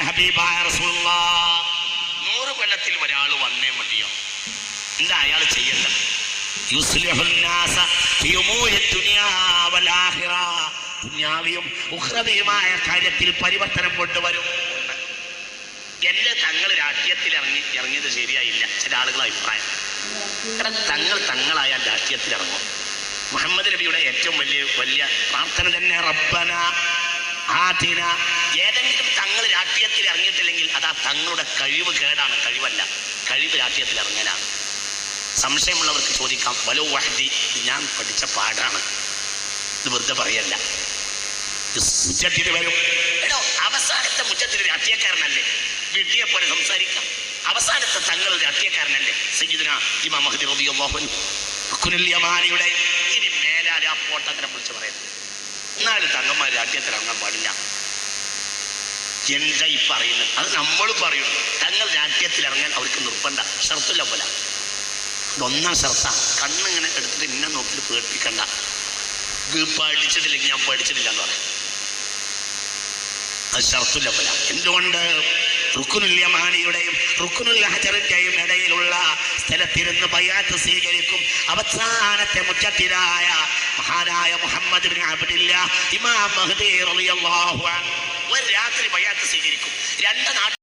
ഹബീബായ റസൂലുള്ള. കൊല്ലത്തിൽ ഒരാൾ വന്നേ മതിയോ? എന്താ അയാൾ ചെയ്യേണ്ടത്? കാര്യത്തിൽ പരിവർത്തനം കൊണ്ടുവരും. എന്റെ തങ്ങൾ രാഷ്ട്രീയത്തിൽ ഇറങ്ങി ഇറങ്ങിയത് ശരിയായില്ല. ചില ആളുകളുടെ അഭിപ്രായം. തങ്ങൾ തങ്ങളായാൽ രാഷ്ട്രീയത്തിൽ ഇറങ്ങും. മുഹമ്മദ് നബിയുടെ ഏറ്റവും വലിയ വലിയ പ്രാർത്ഥന തന്നെ റബ്ബന ആദിന ഏതെങ്കിലും തങ്ങൾ രാഷ്ട്രീയത്തിൽ ഇറങ്ങിയിട്ടില്ലെങ്കിൽ അതാ തങ്ങളുടെ കഴിവ് കേടാണ്. കഴിവല്ല. കഴിവ് രാഷ്ട്രീയത്തിൽ ഇറങ്ങലാണ്. സംശയമുള്ളവർക്ക് ചോദിക്കാം വലോ വഹദി? ഞാൻ പഠിച്ച പാടാണ് ഇത് വെറുതെ പറയല്ല. വരും. എടോ അവസാനത്തെ മുറ്റത്തിന് രാഷ്ട്രീയക്കാരനല്ലേ? വിട്ടിയെ പോലെ സംസാരിക്കാം. അവസാനത്തെ തങ്ങൾ രാഷ്ട്രീയക്കാരനല്ലേ? സജിദിന ഇമാ മഹദി അൻഹു. റുക്നുൽ യമാനിയുടെ മേലാൽ ആ പോട്ടത്തിനെ വിളിച്ച് പറയുന്നത് എന്നാലും തങ്ങന്മാർ രാജ്യത്തിലിറങ്ങാൻ പാടില്ല. എന്താ ഈ പറയുന്നത്? അത് നമ്മൾ പറയുന്നു. തങ്ങൾ രാജ്യത്തിൽ ഇറങ്ങാൻ അവർക്ക് നിർബന്ധ. ഷർത്തില്ല പോലെ. അതൊന്നാം ഷർത്ത. കണ്ണിങ്ങനെ എടുത്തിട്ട് ഇന്നെ നോക്കിയിട്ട് പേടിപ്പിക്കണ്ട. പഠിച്ചിട്ടില്ലെങ്കിൽ ഞാൻ പഠിച്ചിട്ടില്ല എന്ന് പറയാം. അത് ഷർത്തുല്ല പോലെ. എന്തുകൊണ്ട്? റുക്കുനുല്യമാനിയുടെയും റുക്കുനുൽ ഹജറിന്റെയും ഇടയിലുള്ള സ്ഥലത്തിരുന്ന് ബയാത്ത് സ്വീകരിക്കും അവസാനത്തെ മുറ്റത്തിരായ മഹാനായ മുഹമ്മദ് ഇമാം മഹദി റളിയല്ലാഹു ഒരു രാത്രി ബയാത്ത് സ്വീകരിക്കും. രണ്ട് നാട്ടിൽ